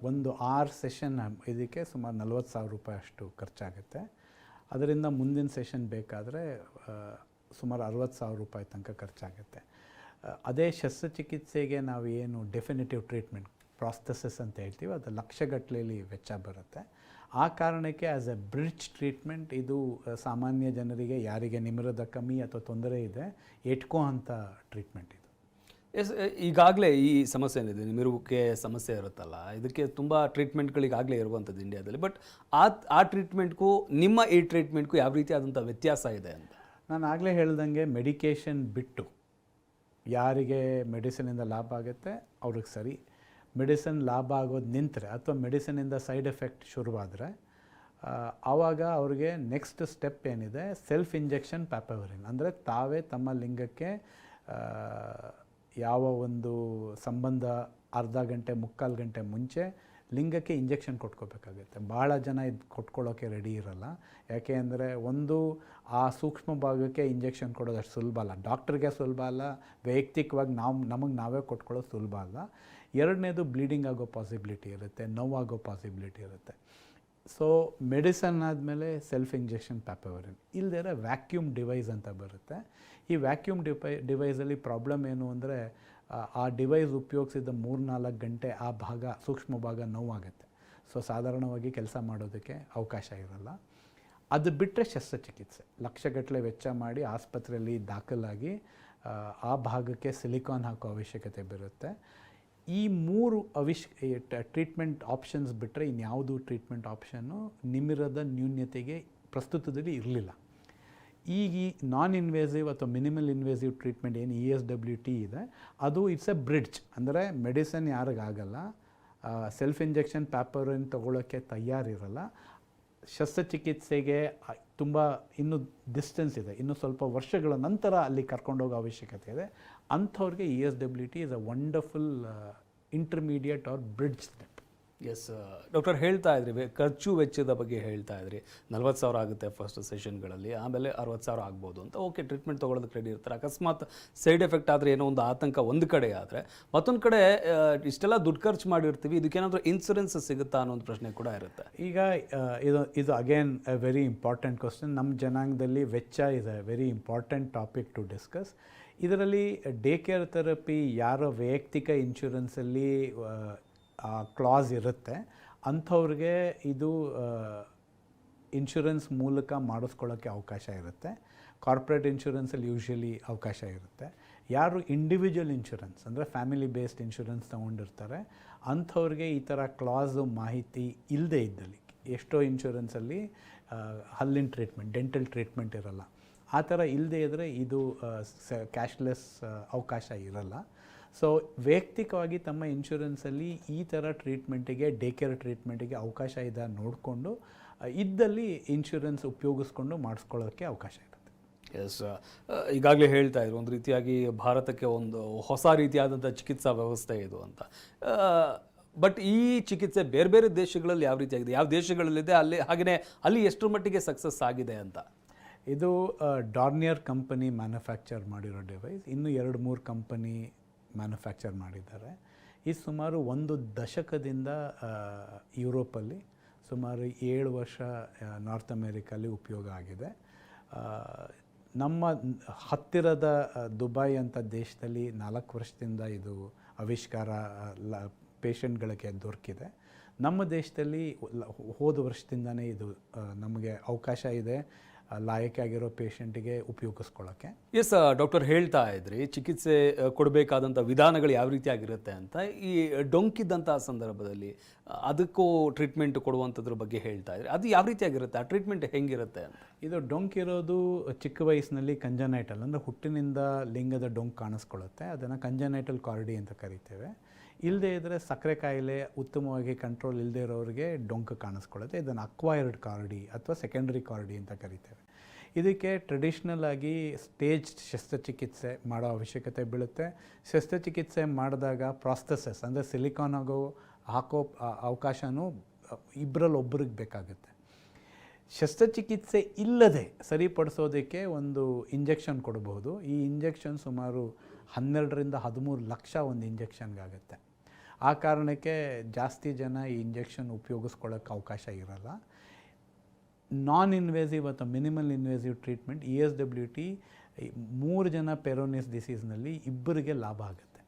ಒಂದು ಆರು ಸೆಷನ್ ಇದಕ್ಕೆ ಸುಮಾರು ನಲ್ವತ್ತು ಸಾವಿರ ರೂಪಾಯಿ ಅಷ್ಟು ಖರ್ಚಾಗುತ್ತೆ. ಅದರಿಂದ ಮುಂದಿನ ಸೆಷನ್ ಬೇಕಾದರೆ ಸುಮಾರು ಅರವತ್ತು ಸಾವಿರ ರೂಪಾಯಿ ತನಕ ಖರ್ಚಾಗುತ್ತೆ. ಅದೇ ಶಸ್ತ್ರಚಿಕಿತ್ಸೆಗೆ ನಾವು ಏನು ಡೆಫಿನೆಟಿವ್ ಟ್ರೀಟ್ಮೆಂಟ್ ಪ್ರಾಸ್ತಸಸ್ ಅಂತ ಹೇಳ್ತೀವಿ, ಅದು ಲಕ್ಷಗಟ್ಟಲೆಯಲ್ಲಿ ವೆಚ್ಚ ಬರುತ್ತೆ. ಆ ಕಾರಣಕ್ಕೆ ಆ್ಯಸ್ ಎ ಬ್ರಿಡ್ಜ್ ಟ್ರೀಟ್ಮೆಂಟ್ ಇದು ಸಾಮಾನ್ಯ ಜನರಿಗೆ ಯಾರಿಗೆ ನಿಮಿರದ ಕಮ್ಮಿ ಅಥವಾ ತೊಂದರೆ ಇದೆ ಎಟ್ಕೋ ಅಂಥ ಟ್ರೀಟ್ಮೆಂಟ್ ಇದು. ಎಸ್ ಈಗಾಗಲೇ ಈ ಸಮಸ್ಯೆ ಏನಿದೆ ನಿಮಿರುವಿಕೆ ಸಮಸ್ಯೆ ಇರುತ್ತಲ್ಲ ಇದಕ್ಕೆ ತುಂಬ ಟ್ರೀಟ್ಮೆಂಟ್ಗಳಿಗಾಗಲೇ ಇರುವಂಥದ್ದು ಇಂಡಿಯಾದಲ್ಲಿ ಬಟ್ ಆ ಆ ಟ್ರೀಟ್ಮೆಂಟ್ಗೂ ನಿಮ್ಮ ಈ ಟ್ರೀಟ್ಮೆಂಟ್ಗೂ ಯಾವ ರೀತಿಯಾದಂಥ ವ್ಯತ್ಯಾಸ ಇದೆ ಅಂತ? ನಾನು ಆಗಲೇ ಹೇಳ್ದಂಗೆ ಮೆಡಿಕೇಷನ್ ಬಿಟ್ಟು ಯಾರಿಗೆ ಮೆಡಿಸಿನಿಂದ ಲಾಭ ಆಗುತ್ತೆ ಅವ್ರಿಗೆ ಸರಿ. ಮೆಡಿಸಿನ್ ಲಾಭ ಆಗೋದು ನಿಂತರೆ ಅಥವಾ ಮೆಡಿಸಿನಿಂದ ಸೈಡ್ ಎಫೆಕ್ಟ್ ಶುರುವಾದರೆ ಆವಾಗ ಅವ್ರಿಗೆ ನೆಕ್ಸ್ಟ್ ಸ್ಟೆಪ್ ಏನಿದೆ, ಸೆಲ್ಫ್ ಇಂಜೆಕ್ಷನ್ ಪ್ಯಾಪವರಿನ್. ಅಂದರೆ ತಾವೇ ತಮ್ಮ ಲಿಂಗಕ್ಕೆ ಯಾವ ಒಂದು ಸಂಬಂಧ ಅರ್ಧ ಗಂಟೆ, ಮುಕ್ಕಾಲು ಗಂಟೆ ಮುಂಚೆ ಲಿಂಗಕ್ಕೆ ಇಂಜೆಕ್ಷನ್ ಕೊಟ್ಕೋಬೇಕಾಗುತ್ತೆ. ಭಾಳ ಜನ ಇದು ಕೊಟ್ಕೊಳ್ಳೋಕ್ಕೆ ರೆಡಿ ಇರಲ್ಲ. ಯಾಕೆ ಅಂದರೆ ಒಂದು, ಆ ಸೂಕ್ಷ್ಮ ಭಾಗಕ್ಕೆ ಇಂಜೆಕ್ಷನ್ ಕೊಡೋದು ಅಷ್ಟು ಸುಲಭ ಅಲ್ಲ. ಡಾಕ್ಟ್ರಿಗೆ ಸುಲಭ ಅಲ್ಲ, ವೈಯಕ್ತಿಕವಾಗಿ ನಾವು, ನಮಗೆ ನಾವೇ ಕೊಟ್ಕೊಳ್ಳೋದು ಸುಲಭ ಅಲ್ಲ. ಎರಡನೇದು ಬ್ಲೀಡಿಂಗ್ ಆಗೋ ಪಾಸಿಬಿಲಿಟಿ ಇರುತ್ತೆ ನೋವಾಗೋ ಪಾಸಿಬಿಲಿಟಿ ಇರುತ್ತೆ. ಸೊ ಮೆಡಿಸನ್ ಆದಮೇಲೆ ಸೆಲ್ಫ್ ಇಂಜೆಕ್ಷನ್ ಪ್ಯಾಪವರಿನ್ ಇಲ್ಲದೇ ವ್ಯಾಕ್ಯೂಮ್ ಡಿವೈಸ್ ಅಂತ ಬರುತ್ತೆ. ಈ ವ್ಯಾಕ್ಯೂಮ್ ಡಿಪೈ ಡಿವೈಸಲ್ಲಿ ಪ್ರಾಬ್ಲಮ್ ಏನು ಅಂದರೆ ಆ ಡಿವೈಸ್ ಉಪಯೋಗಿಸಿದ ಮೂರು ನಾಲ್ಕು ಗಂಟೆ ಆ ಭಾಗ ಸೂಕ್ಷ್ಮ ಭಾಗ ನೋವಾಗುತ್ತೆ. ಸೊ ಸಾಧಾರಣವಾಗಿ ಕೆಲಸ ಮಾಡೋದಕ್ಕೆ ಅವಕಾಶ ಇರಲ್ಲ. ಅದು ಬಿಟ್ಟರೆ ಶಸ್ತ್ರಚಿಕಿತ್ಸೆ. ಲಕ್ಷಗಟ್ಟಲೆ ವೆಚ್ಚ ಮಾಡಿ ಆಸ್ಪತ್ರೆಯಲ್ಲಿ ದಾಖಲಾಗಿ ಆ, ಆ ಭಾಗಕ್ಕೆ ಸಿಲಿಕಾನ್ ಹಾಕೋ ಅವಶ್ಯಕತೆ ಬರುತ್ತೆ. ಈ ಮೂರು ಅವಿಶ್ ಟ್ರೀಟ್ಮೆಂಟ್ ಆಪ್ಷನ್ಸ್ ಬಿಟ್ಟರೆ ಇನ್ಯಾವುದು ಟ್ರೀಟ್ಮೆಂಟ್ ಆಪ್ಷನ್ನು ನಿಮಿರದ ನ್ಯೂನ್ಯತೆಗೆ ಪ್ರಸ್ತುತದಲ್ಲಿ ಇರಲಿಲ್ಲ. ಈಗ ಈ ನಾನ್ ಇನ್ವೇಸಿವ್ ಅಥವಾ ಮಿನಿಮಲ್ ಇನ್ವೇಸಿವ್ ಟ್ರೀಟ್ಮೆಂಟ್ ಏನು ಇ ಎಸ್ ಡಬ್ಲ್ಯೂ ಟಿ ಇದೆ, ಅದು ಇಟ್ಸ್ ಎ ಬ್ರಿಡ್ಜ್ ಅಂದರೆ ಮೆಡಿಸನ್ ಯಾರಿಗಾಗಲ್ಲ ಸೆಲ್ಫ್ ಇಂಜೆಕ್ಷನ್ ಪ್ಯಾಪರಿನ್ ತೊಗೊಳೋಕ್ಕೆ ತಯಾರಿರಲ್ಲ. ಶಸ್ತ್ರಚಿಕಿತ್ಸೆಗೆ ತುಂಬ ಇನ್ನೂ ಡಿಸ್ಟೆನ್ಸ್ ಇದೆ. ಇನ್ನು ಸ್ವಲ್ಪ ವರ್ಷಗಳ ನಂತರ ಅಲ್ಲಿ ಕರ್ಕೊಂಡೋಗೋ ಅವಶ್ಯಕತೆ ಇದೆ. ಅಂಥವ್ರಿಗೆ E S W T is a wonderful intermediate or bridge step yes doctor ಹೇಳ್ತಾ ಇದ್ರಿ ಖರ್ಚು ವೆಚ್ಚದ ಬಗ್ಗೆ ಹೇಳ್ತಾ ಇದ್ರಿ. ನಲ್ವತ್ತು ಸಾವಿರ ಆಗುತ್ತೆ ಫಸ್ಟ್ ಸೆಷನ್ಗಳಲ್ಲಿ ಆಮೇಲೆ ಅರವತ್ತು ಸಾವಿರ ಆಗ್ಬೋದು ಅಂತ. ಓಕೆ ಟ್ರೀಟ್ಮೆಂಟ್ ತೊಗೊಳೋದಕ್ಕೆ ರೆಡಿ ಇರ್ತಾರೆ. ಅಕಸ್ಮಾತ್ ಸೈಡ್ ಎಫೆಕ್ಟ್ ಆದರೆ ಏನೋ ಒಂದು ಆತಂಕ ಒಂದು ಕಡೆ ಆದರೆ, ಮತ್ತೊಂದು ಕಡೆ ಇಷ್ಟೆಲ್ಲ ದುಡ್ಡು ಖರ್ಚು ಮಾಡಿರ್ತೀವಿ ಇದಕ್ಕೇನಾದರೂ ಇನ್ಸೂರೆನ್ಸ್ ಸಿಗುತ್ತಾ ಅನ್ನೋ ಒಂದು ಪ್ರಶ್ನೆ ಕೂಡ ಇರುತ್ತೆ. ಈಗ ಇದು ಇದು again a very important question ನಮ್ಮ ಜನಾಂಗದಲ್ಲಿ ವೆಚ್ಚ ಇದೆ very important topic to discuss ಇದರಲ್ಲಿ ಡೇ ಕೇರ್ ಥೆರಪಿ ಯಾರೋ ವೈಯಕ್ತಿಕ ಇನ್ಶೂರೆನ್ಸಲ್ಲಿ ಕ್ಲಾಸ್ ಇರುತ್ತೆ. ಅಂಥವ್ರಿಗೆ ಇದು ಇನ್ಶೂರೆನ್ಸ್ ಮೂಲಕ ಮಾಡಿಸ್ಕೊಳ್ಳೋಕ್ಕೆ ಅವಕಾಶ ಇರುತ್ತೆ. ಕಾರ್ಪೊರೇಟ್ ಇನ್ಶೂರೆನ್ಸಲ್ಲಿ ಯೂಶ್ವಲಿ ಅವಕಾಶ ಇರುತ್ತೆ. ಯಾರು ಇಂಡಿವಿಜುವಲ್ ಇನ್ಶೂರೆನ್ಸ್ ಅಂದರೆ ಫ್ಯಾಮಿಲಿ ಬೇಸ್ಡ್ ಇನ್ಶೂರೆನ್ಸ್ ತೊಗೊಂಡಿರ್ತಾರೆ, ಅಂಥವ್ರಿಗೆ ಈ ಥರ ಕ್ಲಾಸು ಮಾಹಿತಿ ಇಲ್ಲದೆ ಇದ್ದಲ್ಲಿ, ಎಷ್ಟೋ ಇನ್ಶೂರೆನ್ಸಲ್ಲಿ ಹಲ್ಲಿನ ಟ್ರೀಟ್ಮೆಂಟ್ ಡೆಂಟಲ್ ಟ್ರೀಟ್ಮೆಂಟ್ ಇರಲ್ಲ. ಆ ಥರ ಇಲ್ಲದೇ ಇದ್ದರೆ ಇದು ಕ್ಯಾಶ್ಲೆಸ್ ಅವಕಾಶ ಇರಲ್ಲ. ಸೊ ವೈಯಕ್ತಿಕವಾಗಿ ತಮ್ಮ ಇನ್ಶೂರೆನ್ಸಲ್ಲಿ ಈ ಥರ ಟ್ರೀಟ್ಮೆಂಟಿಗೆ ಡೇ ಕೇರ್ ಟ್ರೀಟ್ಮೆಂಟಿಗೆ ಅವಕಾಶ ಇದೆ ನೋಡಿಕೊಂಡು ಇದ್ದಲ್ಲಿ ಇನ್ಶೂರೆನ್ಸ್ ಉಪಯೋಗಿಸ್ಕೊಂಡು ಮಾಡಿಸ್ಕೊಳ್ಳೋಕ್ಕೆ ಅವಕಾಶ ಇರುತ್ತೆ. ಎಸ್ ಈಗಾಗಲೇ ಹೇಳ್ತಾ ಇದ್ರು ಒಂದು ರೀತಿಯಾಗಿ ಭಾರತಕ್ಕೆ ಒಂದು ಹೊಸ ರೀತಿಯಾದಂಥ ಚಿಕಿತ್ಸಾ ವ್ಯವಸ್ಥೆ ಇದು ಅಂತ. ಬಟ್ ಈ ಚಿಕಿತ್ಸೆ ಬೇರೆ ಬೇರೆ ದೇಶಗಳಲ್ಲಿ ಯಾವ ರೀತಿಯಾಗಿದೆ? ಯಾವ ದೇಶಗಳಲ್ಲಿದೆ? ಅಲ್ಲಿ ಹಾಗೆಯೇ ಅಲ್ಲಿ ಎಷ್ಟರ ಮಟ್ಟಿಗೆ ಸಕ್ಸಸ್ ಆಗಿದೆ ಅಂತ? ಇದು ಡಾರ್ನಿಯರ್ ಕಂಪನಿ ಮ್ಯಾನುಫ್ಯಾಕ್ಚರ್ ಮಾಡಿರೋ ಡಿವೈಸ್ ಇನ್ನು ಎರಡು ಮೂರು ಕಂಪನಿ ಮ್ಯಾನುಫ್ಯಾಕ್ಚರ್ ಮಾಡಿದ್ದಾರೆ. ಇದು ಸುಮಾರು ಒಂದು ದಶಕದಿಂದ ಯುರೋಪಲ್ಲಿ ಸುಮಾರು ಏಳು ವರ್ಷ ನಾರ್ತ್ ಅಮೇರಿಕಲ್ಲಿ ಉಪಯೋಗ ಆಗಿದೆ. ನಮ್ಮ ಹತ್ತಿರದ ದುಬೈ ಅಂತ ದೇಶದಲ್ಲಿ ನಾಲ್ಕು ವರ್ಷದಿಂದ ಇದು ಆವಿಷ್ಕಾರ ಲ, ಪೇಷಂಟ್ಗಳಿಗೆ ದೊರಕಿದೆ. ನಮ್ಮ ದೇಶದಲ್ಲಿ ಹೋದ ವರ್ಷದಿಂದನೇ ಇದು ನಮಗೆ ಅವಕಾಶ ಇದೆ. ಆಗಿರೋ ಪೇಷಂಟಿಗೆ ಉಪಯೋಗಿಸ್ಕೊಳ್ಳೋಕ್ಕೆ ಎಸ್ ಡಾಕ್ಟರ್ ಹೇಳ್ತಾ ಇದ್ರಿ ಚಿಕಿತ್ಸೆ ಕೊಡಬೇಕಾದಂಥ ವಿಧಾನಗಳು ಯಾವ ರೀತಿಯಾಗಿರುತ್ತೆ ಅಂತ. ಈ ಡೊಂಕಿದ್ದಂಥ ಸಂದರ್ಭದಲ್ಲಿ ಅದಕ್ಕೂ ಟ್ರೀಟ್ಮೆಂಟ್ ಕೊಡುವಂಥದ್ರ ಬಗ್ಗೆ ಹೇಳ್ತಾ ಇದ್ರಿ. ಅದು ಯಾವ ರೀತಿಯಾಗಿರುತ್ತೆ ಆ ಟ್ರೀಟ್ಮೆಂಟ್ ಹೆಂಗಿರುತ್ತೆ ಅಂತ. ಇದು ಡೊಂಕಿರೋದು ಚಿಕ್ಕ ವಯಸ್ಸಿನಲ್ಲಿ ಕಂಜನೈಟಲ್ ಅಂದರೆ ಹುಟ್ಟಿನಿಂದ ಲಿಂಗದ ಡೊಂಕ್ ಕಾಣಿಸ್ಕೊಳ್ಳುತ್ತೆ. ಅದನ್ನು ಕಂಜನೈಟಲ್ ಕಾರ್ಡಿ ಅಂತ ಕರಿತೇವೆ. ಇಲ್ಲದೇ ಇದ್ದರೆ ಸಕ್ಕರೆ ಕಾಯಿಲೆ ಉತ್ತಮವಾಗಿ ಕಂಟ್ರೋಲ್ ಇಲ್ಲದೆ ಇರೋರಿಗೆ ಡೊಂಕು ಕಾಣಿಸ್ಕೊಳ್ಳುತ್ತೆ. ಇದನ್ನು ಅಕ್ವೈರ್ಡ್ ಕಾರ್ಡಿ ಅಥವಾ ಸೆಕೆಂಡರಿ ಕಾರ್ಡಿ ಅಂತ ಕರಿತೇವೆ. ಇದಕ್ಕೆ ಟ್ರೆಡಿಷ್ನಲ್ ಆಗಿ ಸ್ಟೇಜ್ ಶಸ್ತ್ರಚಿಕಿತ್ಸೆ ಮಾಡೋ ಅವಶ್ಯಕತೆ ಬೀಳುತ್ತೆ. ಶಸ್ತ್ರಚಿಕಿತ್ಸೆ ಮಾಡಿದಾಗ ಪ್ರಾಸ್ತಸಸ್ ಅಂದರೆ ಸಿಲಿಕಾನ್ ಆಗೋ ಹಾಕೋ ಅವಕಾಶನೂ ಇಬ್ಬರಲ್ಲಿ ಒಬ್ಬರಿಗೆ ಬೇಕಾಗುತ್ತೆ. ಶಸ್ತ್ರಚಿಕಿತ್ಸೆ ಇಲ್ಲದೆ ಸರಿಪಡಿಸೋದಕ್ಕೆ ಒಂದು ಇಂಜೆಕ್ಷನ್ ಕೊಡಬಹುದು. ಈ ಇಂಜೆಕ್ಷನ್ ಸುಮಾರು ಹನ್ನೆರಡರಿಂದ ಹದಿಮೂರು ಲಕ್ಷ ಒಂದು ಇಂಜೆಕ್ಷನ್ಗಾಗುತ್ತೆ. ಆ ಕಾರಣಕ್ಕೆ ಜಾಸ್ತಿ ಜನ ಈ ಇಂಜೆಕ್ಷನ್ ಉಪಯೋಗಿಸ್ಕೊಳ್ಳೋಕ್ಕೆ ಅವಕಾಶ ಇರಲ್ಲ. ನಾನ್ ಇನ್ವೇಸಿವ್ ಅಥವಾ minimal invasive treatment E S W T ಮೂರು ಜನ ಪೆರೋನಿಸ್ ಡಿಸೀಸ್ನಲ್ಲಿ ಇಬ್ಬರಿಗೆ ಲಾಭ ಆಗುತ್ತೆ.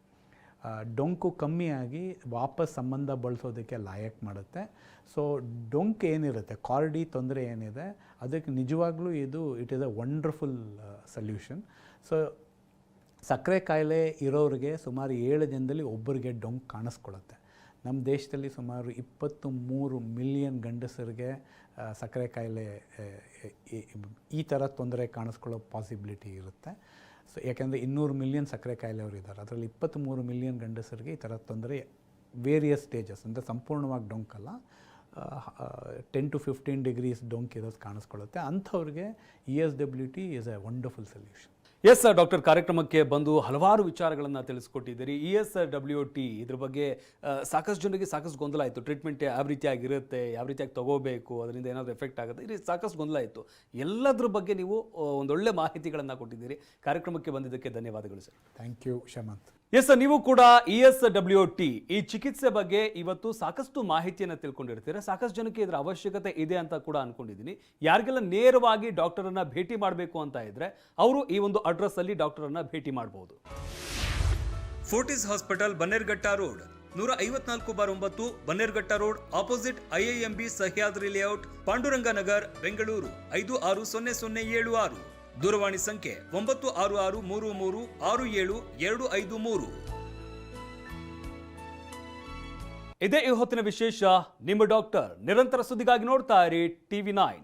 ಡೊಂಕು ಕಮ್ಮಿಯಾಗಿ ವಾಪಸ್ ಸಂಬಂಧ ಬಳಸೋದಕ್ಕೆ ಲಾಯಕ್ ಮಾಡುತ್ತೆ. ಸೊ ಡೊಂಕ್ ಏನಿರುತ್ತೆ, ಕಾರ್ಡಿ ತೊಂದರೆ ಏನಿದೆ, ಅದಕ್ಕೆ ನಿಜವಾಗ್ಲೂ ಇದು it is a wonderful solution so ಸಕ್ಕರೆ ಕಾಯಿಲೆ ಇರೋರಿಗೆ ಸುಮಾರು ಏಳು ಜನದಲ್ಲಿ ಒಬ್ಬರಿಗೆ ಡೊಂಕ್ ಕಾಣಿಸ್ಕೊಳ್ಳುತ್ತೆ. ನಮ್ಮ ದೇಶದಲ್ಲಿ ಸುಮಾರು ಇಪ್ಪತ್ತು ಮೂರು ಮಿಲಿಯನ್ ಗಂಡಸರಿಗೆ ಸಕ್ಕರೆ ಕಾಯಿಲೆ ಈ- ಥರ ತೊಂದರೆ ಕಾಣಿಸ್ಕೊಳ್ಳೋ ಪಾಸಿಬಿಲಿಟಿ ಇರುತ್ತೆ. ಸೊ, ಯಾಕೆಂದರೆ ಇನ್ನೂರು ಮಿಲಿಯನ್ ಸಕ್ಕರೆ ಕಾಯಿಲೆಯವರು ಇದ್ದಾರೆ. ಅದರಲ್ಲಿ ಇಪ್ಪತ್ತ್ಮೂರು ಮಿಲಿಯನ್ ಗಂಡಸರಿಗೆ ಈ ಥರ ತೊಂದರೆ ವೇರಿಯಸ್ ಸ್ಟೇಜಸ್ ಅಂದರೆ ಸಂಪೂರ್ಣವಾಗಿ ಡೊಂಕಲ್ಲ. ಟೆನ್ ಟು ಫಿಫ್ಟೀನ್ ಡಿಗ್ರೀಸ್ ಡೊಂಕ್ ಇರೋದು ಕಾಣಿಸ್ಕೊಳ್ಳುತ್ತೆ. ಅಂಥವ್ರಿಗೆ E S W T is a wonderful solution yes sir doctor ಕಾರ್ಯಕ್ರಮಕ್ಕೆ ಬಂದು ಹಲವಾರು ವಿಚಾರಗಳನ್ನು ತಿಳಿಸ್ಕೊಟ್ಟಿದ್ದೀರಿ. ಇ ಎಸ್ ಡಬ್ಲ್ಯೂ ಟಿ ಇದ್ರ ಬಗ್ಗೆ ಸಾಕಷ್ಟು ಜನರಿಗೆ ಸಾಕಷ್ಟು ಗೊಂದಲ ಆಯಿತು. ಟ್ರೀಟ್ಮೆಂಟ್ ಯಾವ ರೀತಿಯಾಗಿರುತ್ತೆ ಯಾವ ರೀತಿಯಾಗಿ ತಗೋಬೇಕು ಅದರಿಂದ ಏನಾದರೂ ಎಫೆಕ್ಟ್ ಆಗುತ್ತೆ ಇಲ್ಲಿ ಸಾಕಷ್ಟು ಗೊಂದಲ ಆಯಿತು. ಎಲ್ಲದ್ರ ಬಗ್ಗೆ ನೀವು ಒಂದೊಳ್ಳೆ ಮಾಹಿತಿಗಳನ್ನು ಕೊಟ್ಟಿದ್ದೀರಿ. ಕಾರ್ಯಕ್ರಮಕ್ಕೆ ಬಂದಿದ್ದಕ್ಕೆ ಧನ್ಯವಾದಗಳು sir. Thank you Shamanth. Yes sir ನೀವು ಕೂಡ ಇ ಎಸ್ ಡಬ್ಲ್ಯೂ ಟಿ ಈ ಚಿಕಿತ್ಸೆ ಬಗ್ಗೆ ಇವತ್ತು ಸಾಕಷ್ಟು ಮಾಹಿತಿಯನ್ನು ತಿಳ್ಕೊಂಡಿರ್ತೀರ. ಸಾಕಷ್ಟು ಜನಕ್ಕೆ ಇದರ ಅವಶ್ಯಕತೆ ಇದೆ ಅಂತ ಕೂಡ ಅನ್ಕೊಂಡಿದ್ದೀನಿ. ಯಾರಿಗೆಲ್ಲ ನೇರವಾಗಿ ಡಾಕ್ಟರನ್ನ ಭೇಟಿ ಮಾಡಬೇಕು ಅಂತ ಇದ್ದರೆ ಅವರು ಈ ಒಂದು ಅಡ್ರೆಸ್ ಅಲ್ಲಿ ಡಾಕ್ಟರನ್ನ ಭೇಟಿ ಮಾಡಬಹುದು ಫೋರ್ಟಿಸ್ ಹಾಸ್ಪಿಟಲ್ ಬನ್ನೇರ್ಘಟ್ಟ ರೋಡ್ ನೂರ ಐವತ್ನಾಲ್ಕು ಬಾರ್ ಒಂಬತ್ತು Bannerghatta road opposite IIMB Sahyadri layout Panduranga Nagar Bengaluru ಐದು ಆರು ಸೊನ್ನೆ ಸೊನ್ನೆ ಏಳು ಆರು. ದೂರವಾಣಿ ಸಂಖ್ಯೆ ಒಂಬತ್ತು ಆರು ಆರು ಮೂರು ಮೂರು ಆರು ಏಳು ಎರಡು ಐದು ಮೂರು. ಇದೇ ಈ ಹೊತ್ತಿನ ವಿಶೇಷ ನಿಮ್ಮ ಡಾಕ್ಟರ್ ನಿರಂತರ ಸುದ್ದಿಗಾಗಿ ನೋಡ್ತಾ ಇರಿ ಟಿವಿ ನೈನ್